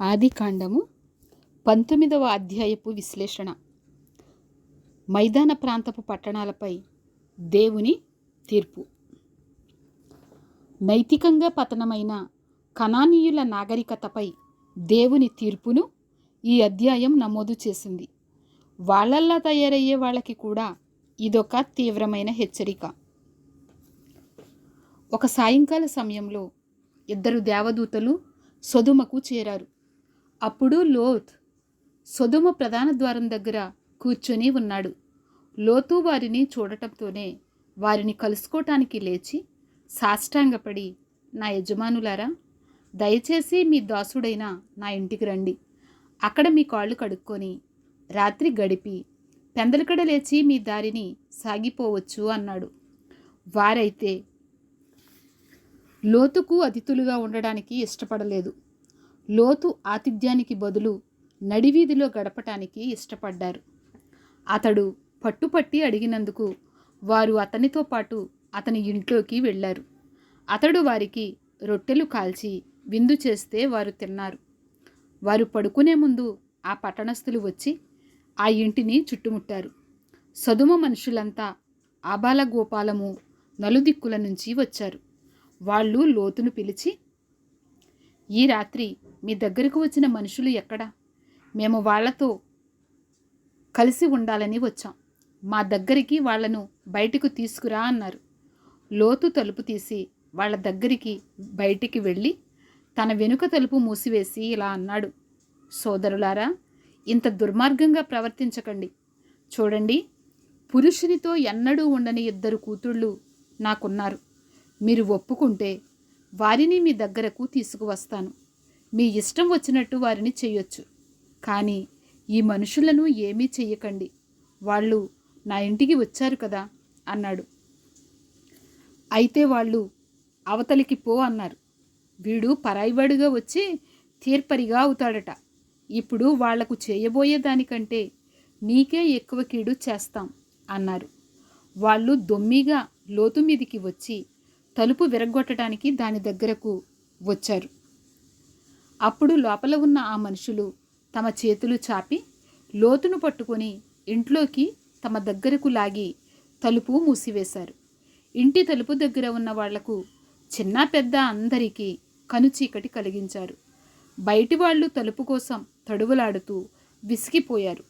ఆదికాండము పంతొమ్మిదవ అధ్యాయపు విశ్లేషణ. మైదాన ప్రాంతపు పట్టణాలపై దేవుని తీర్పు. నైతికంగా పతనమైన కనానీయుల నాగరికతపై దేవుని తీర్పును ఈ అధ్యాయం నమోదు చేసింది. వాళ్ళల్లా తయారయ్యే వాళ్ళకి కూడా ఇదొక తీవ్రమైన హెచ్చరిక. ఒక సాయంకాల సమయంలో ఇద్దరు దేవదూతలు సొదుమకు చేరారు. అప్పుడు లోత్ సొదుమ ప్రధాన ద్వారం దగ్గర కూర్చొని ఉన్నాడు. లోతు వారిని చూడటంతోనే వారిని కలుసుకోవటానికి లేచి సాష్టాంగపడి నా యజమానులారా దయచేసి మీ దాసుడైన నా ఇంటికి రండి. అక్కడ మీ కాళ్ళు కడుక్కొని రాత్రి గడిపి పెందలకడ లేచి మీ దారిని సాగిపోవచ్చు అన్నాడు. వారైతే లోతుకు అతిథులుగా ఉండడానికి ఇష్టపడలేదు. లోతు ఆతిథ్యానికి బదులు నడివీధిలో గడపటానికి ఇష్టపడ్డారు. అతడు పట్టుపట్టి అడిగినందుకు వారు అతనితో పాటు అతని ఇంట్లోకి వెళ్ళారు. అతడు వారికి రొట్టెలు కాల్చి విందు చేస్తే వారు తిన్నారు. వారు పడుకునే ముందు ఆ పట్టణస్థులు వచ్చి ఆ ఇంటిని చుట్టుముట్టారు. సదుమ మనుషులంతా ఆబాల గోపాలము నలుదిక్కుల నుంచి వచ్చారు. వాళ్ళు లోతును పిలిచి ఈ రాత్రి మీ దగ్గరకు వచ్చిన మనుషులు ఎక్కడా? మేము వాళ్ళతో కలిసి ఉండాలని వచ్చాం. మా దగ్గరికి వాళ్ళను బయటకు తీసుకురా అన్నారు. లోతు తలుపు తీసి వాళ్ళ దగ్గరికి బయటికి వెళ్ళి తన వెనుక తలుపు మూసివేసి ఇలా అన్నాడు. సోదరులారా ఇంత దుర్మార్గంగా ప్రవర్తించకండి. చూడండి పురుషునితో ఎన్నడూ ఉండని ఇద్దరు కూతుళ్ళు నాకున్నారు. మీరు ఒప్పుకుంటే వారిని మీ దగ్గరకు తీసుకువస్తాను. మీ ఇష్టం వచ్చినట్టు వారిని చేయొచ్చు. కానీ ఈ మనుషులను ఏమీ చెయ్యకండి. వాళ్ళు నా ఇంటికి వచ్చారు కదా అన్నాడు. అయితే వాళ్ళు అవతలికి పో అన్నారు. వీడు పరాయివాడుగా వచ్చి తీర్పరిగా అవుతాడట. ఇప్పుడు వాళ్ళకు చేయబోయే దానికంటే నీకే ఎక్కువ కీడు చేస్తాం అన్నారు. వాళ్ళు దొమ్మిగా లోతు మీదికి వచ్చి తలుపు విరగొట్టడానికి దాని దగ్గరకు వచ్చారు. అప్పుడు లోపల ఉన్న ఆ మనుషులు తమ చేతులు చాపి లోతును పట్టుకొని ఇంట్లోకి తమ దగ్గరకు లాగి తలుపు మూసివేశారు. ఇంటి తలుపు దగ్గర ఉన్న వాళ్ళకు చిన్న పెద్ద అందరికీ కనుచీకటి కలిగించారు. బయటి వాళ్ళు తలుపు కోసం తడువులాడుతూ విసిగిపోయారు.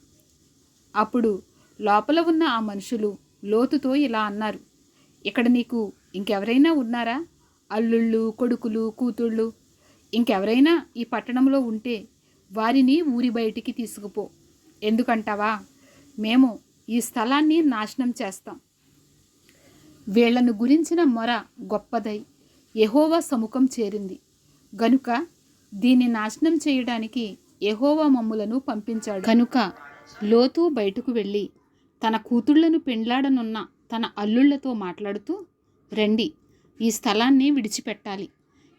అప్పుడు లోపల ఉన్న ఆ మనుషులు లోతుతో ఇలా అన్నారు ఇక్కడ నీకు ఇంకెవరైనా ఉన్నారా? అల్లుళ్ళు కొడుకులు కూతుళ్ళు. ఇంకెవరైనా ఈ పట్టణంలో ఉంటే వారిని ఊరి బయటికి తీసుకుపో. ఎందుకంటావా? మేము ఈ స్థలాన్ని నాశనం చేస్తాం. వీళ్ళను గురించిన మొర గొప్పదై యహోవా సముఖం చేరింది. గనుక దీన్ని నాశనం చేయడానికి యహోవా మమ్ములను పంపించాడు. కనుక లోతు బయటకు వెళ్ళి తన కూతుళ్ళను పెండ్లాడనున్న తన అల్లుళ్ళతో మాట్లాడుతూ రండి. ఈ స్థలాన్ని విడిచిపెట్టాలి.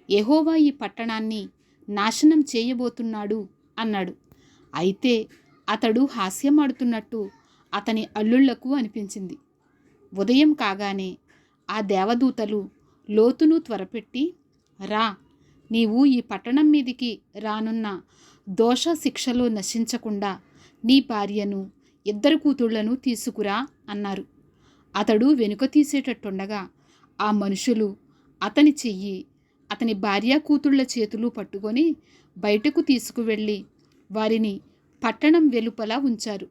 యహోవా ఈ పట్టణాన్ని నాశనం చేయబోతున్నాడు అన్నాడు. అయితే అతడు హాస్యమాడుతున్నట్టు అతని అల్లుళ్ళకు అనిపించింది. ఉదయం కాగానే ఆ దేవదూతలు లోతును త్వరపెట్టి రా నీవు ఈ పట్టణం మీదికి రానున్న దోష శిక్షలో నశించకుండా నీ భార్యను ఇద్దరు కూతుళ్ళను తీసుకురా అన్నారు. అతడు వెనుక తీసేటట్టుండగా ఆ మనుషులు అతని చెయ్యి అతని భార్య కూతుళ్ళ చేతులు పట్టుకొని బయటకు తీసుకువెళ్ళి వారిని పట్టణం వెలుపల ఉంచారు.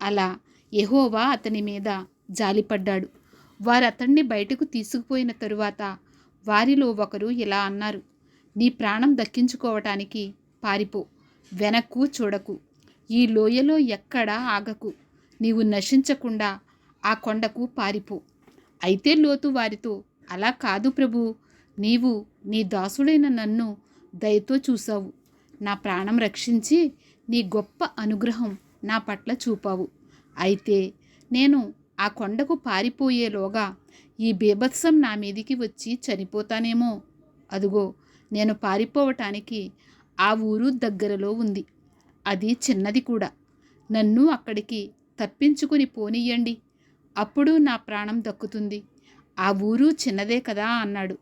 అలా ఎహోవా అతని మీద జాలిపడ్డాడు. వారు అతన్ని బయటకు తీసుకుపోయిన తరువాత వారిలో ఒకరు ఇలా అన్నారు నీ ప్రాణం దక్కించుకోవటానికి పారిపో వెనక్కు చూడకు ఈ లోయలో ఎక్కడా ఆగకు నీవు నశించకుండా ఆ కొండకు పారిపో. అయితే లోతు వారితో అలా కాదు ప్రభు నీవు నీ దాసుడైన నన్ను దయతో చూసావు నా ప్రాణం రక్షించి నీ గొప్ప అనుగ్రహం నా పట్ల చూపావు. అయితే నేను ఆ కొండకు పారిపోయేలోగా ఈ బీభత్సం నా మీదికి వచ్చి చనిపోతానేమో. అదుగో నేను పారిపోవటానికి ఆ ఊరు దగ్గరలో ఉంది. అది చిన్నది కూడా. నన్ను అక్కడికి తప్పించుకుని పోనీయండి. అప్పుడు నా ప్రాణం దక్కుతుంది. ఆ ఊరు చిన్నదే కదా అన్నాడు.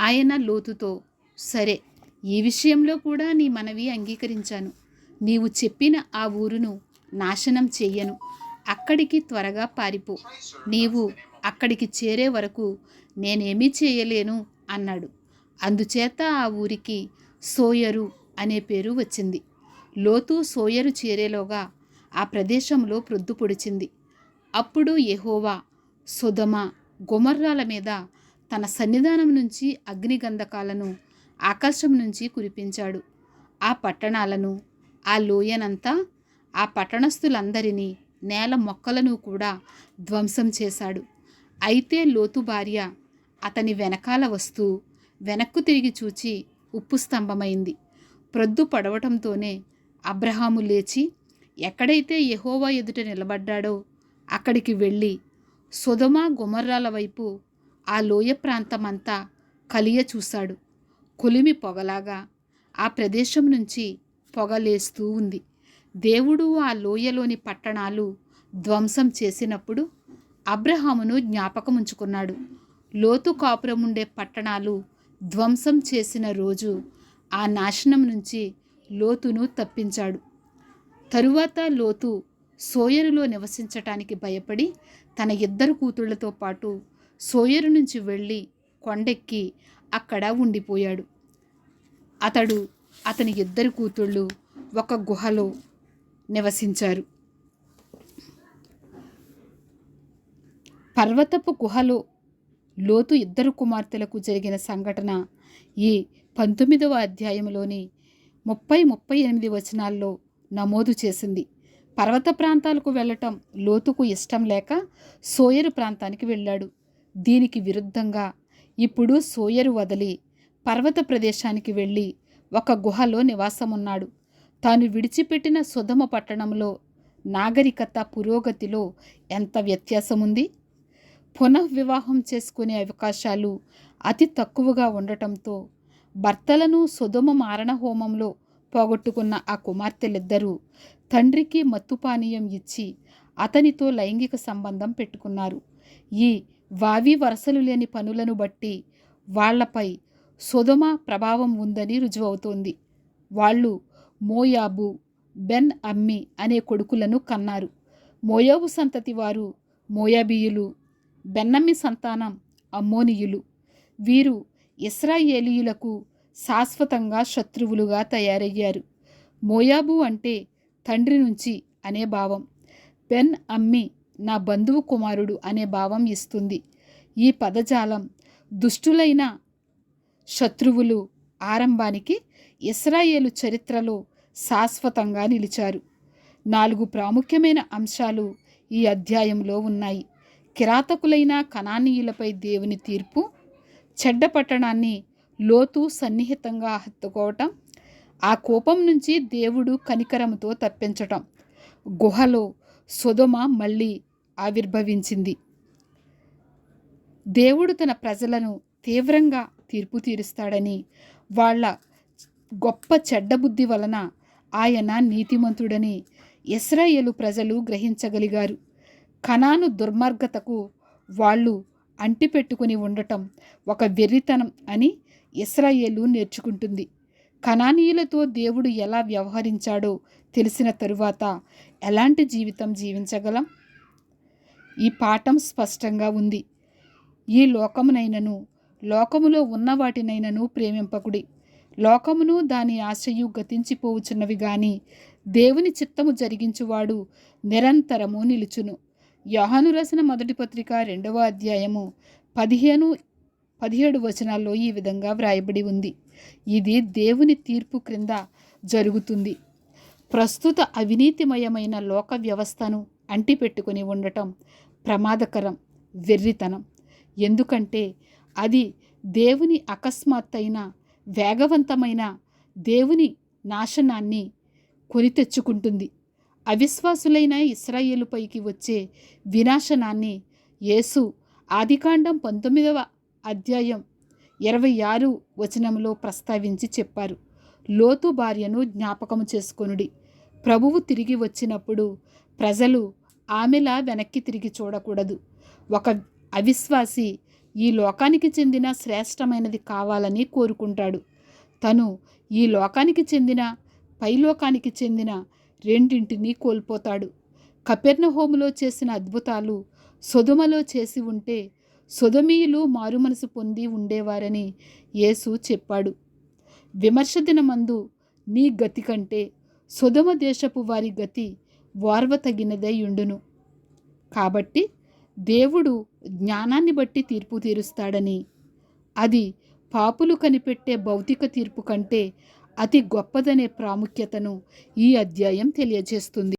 ఆయన లోతుతో సరే ఈ విషయంలో కూడా నీ మనవి అంగీకరించాను. నీవు చెప్పిన ఆ ఊరును నాశనం చెయ్యను. అక్కడికి త్వరగా పారిపో. నీవు అక్కడికి చేరే వరకు నేనేమీ చేయలేను అన్నాడు. అందుచేత ఆ ఊరికి సోయరు అనే పేరు వచ్చింది. లోతు సోయరు చేరేలోగా ఆ ప్రదేశంలో ప్రొద్దు పొడిచింది. అప్పుడు యెహోవా సుధమ గుమర్రాల మీద తన సన్నిధానం నుంచి అగ్నిగంధకాలను ఆకాశం నుంచి కురిపించాడు. ఆ పట్టణాలను ఆ లోయనంతా ఆ పట్టణస్థులందరినీ నేల మొక్కలను కూడా ధ్వంసం చేశాడు. అయితే లోతు భార్య అతని వెనకాల వస్తూ వెనక్కు తిరిగి చూచి ఉప్పు స్తంభమైంది. ప్రొద్దు పడవటంతోనే అబ్రహాము లేచి ఎక్కడైతే యహోవా ఎదుట నిలబడ్డాడో అక్కడికి వెళ్ళి సుధమ గుమర్రాల వైపు ఆ లోయ ప్రాంతమంతా కలియ చూశాడు. కొలిమి పొగలాగా ఆ ప్రదేశం నుంచి పొగలేస్తూ ఉంది. దేవుడు ఆ లోయలోని పట్టణాలు ధ్వంసం చేసినప్పుడు అబ్రహామును జ్ఞాపకముంచుకున్నాడు. లోతు కాపురముండే పట్టణాలు ధ్వంసం చేసిన రోజు ఆ నాశనం నుంచి లోతును తప్పించాడు. తరువాత లోతు సోయరులో నివసించటానికి భయపడి తన ఇద్దరు కూతుళ్ళతో పాటు సోయరు నుంచి వెళ్ళి కొండెక్కి అక్కడ ఉండిపోయాడు. అతడు అతని ఇద్దరు కూతుళ్ళు ఒక గుహలో నివసించారు. పర్వతపు గుహలో లోతు ఇద్దరు కుమార్తెలకు జరిగిన సంఘటన ఈ పంతొమ్మిదవ అధ్యాయంలోని ముప్పై ముప్పై ఎనిమిది వచనాల్లో నమోదు చేసింది. పర్వత ప్రాంతాలకు వెళ్ళటం లోతుకు ఇష్టం లేక సోయరు ప్రాంతానికి వెళ్ళాడు. దీనికి విరుద్ధంగా ఇప్పుడు సోయరు వదిలి పర్వత ప్రదేశానికి వెళ్ళి ఒక గుహలో నివాసమున్నాడు. తాను విడిచిపెట్టిన సుధమ పట్టణంలో నాగరికత పురోగతిలో ఎంత వ్యత్యాసముంది? పునఃవివాహం చేసుకునే అవకాశాలు అతి తక్కువగా ఉండటంతో భర్తలను సుధమ మారణ హోమంలో పోగొట్టుకున్న ఆ కుమార్తెలిద్దరూ తండ్రికి మత్తుపానీయం ఇచ్చి అతనితో లైంగిక సంబంధం పెట్టుకున్నారు. ఈ వావి వరసలు లేని పనులను బట్టి వాళ్ళపై సుధమ ప్రభావం ఉందని రుజువవుతోంది. వాళ్ళు మోయాబు బెన్ అమ్మి అనే కొడుకులను కన్నారు. మోయాబు సంతతి వారు మోయాబీయులు బెన్నమ్మి సంతానం అమ్మోనియులు. వీరు ఇస్రాయేలీయులకు శాశ్వతంగా శత్రువులుగా తయారయ్యారు. మోయాబు అంటే తండ్రి నుంచి అనే భావం. పెన్ అమ్మి నా బంధువు కుమారుడు అనే భావం ఇస్తుంది. ఈ పదజాలం దుష్టులైన శత్రువులు ఆరంభానికి ఇస్రాయేలు చరిత్రలో శాశ్వతంగా నిలిచారు. నాలుగు ప్రాముఖ్యమైన అంశాలు ఈ అధ్యాయంలో ఉన్నాయి. కిరాతకులైన కణానీయులపై దేవుని తీర్పు చెడ్డ పట్టణాన్ని లోతు సన్నిహితంగా హత్తుకోవటం ఆ కోపం నుంచి దేవుడు కనికరముతో తప్పించటం. గుహలో సుధమ మళ్ళీ ఆవిర్భవించింది. దేవుడు తన ప్రజలను తీవ్రంగా తీర్పు తీరుస్తాడని వాళ్ళ గొప్ప చెడ్డ బుద్ధి వలన ఆయన నీతిమంతుడని ఇస్రాయేలు ప్రజలు గ్రహించగలిగారు. కణాను దుర్మార్గతకు వాళ్ళు అంటిపెట్టుకుని ఉండటం ఒక వెర్రితనం అని ఇస్రాయేలు నేర్చుకుంటుంది. కణానీయులతో దేవుడు ఎలా వ్యవహరించాడో తెలిసిన తరువాత ఎలాంటి జీవితం జీవించగలం? ఈ పాఠం స్పష్టంగా ఉంది. ఈ లోకమునైనను లోకములో ఉన్న వాటినైనను ప్రేమింపకుడి. లోకమును దాని ఆశయు గతించిపోవుచున్నవి గాని దేవుని చిత్తము జరిగించువాడు నిరంతరము నిలుచును. యోహాను రాసిన మొదటి పత్రిక రెండవ అధ్యాయము పదిహేను పదిహేడు వచనాల్లో ఈ విధంగా వ్రాయబడి ఉంది. ఇది దేవుని తీర్పు క్రింద జరుగుతుంది. ప్రస్తుత అవినీతిమయమైన లోక వ్యవస్థను అంటిపెట్టుకుని ఉండటం ప్రమాదకరం వెర్రితనం. ఎందుకంటే అది దేవుని అకస్మాత్తైన వేగవంతమైన దేవుని నాశనాన్ని కొని తెచ్చుకుంటుంది. అవిశ్వాసులైన ఇస్రాయేలుపైకి వచ్చే వినాశనాన్ని యేసు ఆదికాండం పంతొమ్మిదవ అధ్యాయం ఇరవై ఆరు వచనంలో ప్రస్తావించి చెప్పారు. లోతు భార్యను జ్ఞాపకము చేసుకొనుడి. ప్రభువు తిరిగి వచ్చినప్పుడు ప్రజలు ఆమెలా వెనక్కి తిరిగి చూడకూడదు. ఒక అవిశ్వాసి ఈ లోకానికి చెందిన శ్రేష్టమైనది కావాలని కోరుకుంటాడు. తను ఈ లోకానికి చెందిన పైలోకానికి చెందిన రెండింటినీ కోల్పోతాడు. కపెర్నహోములో చేసిన అద్భుతాలు సొదుమలో చేసి ఉంటే సుధమీయులు మారుమనసు పొంది ఉండేవారని యేసు చెప్పాడు. విమర్శ దినమందు నీ గతి కంటే సుధమ దేశపు వారి గతి వార్వతగినదై ఉండును కాబట్టి దేవుడు జ్ఞానాన్ని బట్టి తీర్పు తీరుస్తాడని అది పాపులు కనిపెట్టే భౌతిక తీర్పు కంటే అతి గొప్పదనే ప్రాముఖ్యతను ఈ అధ్యాయం తెలియజేస్తుంది.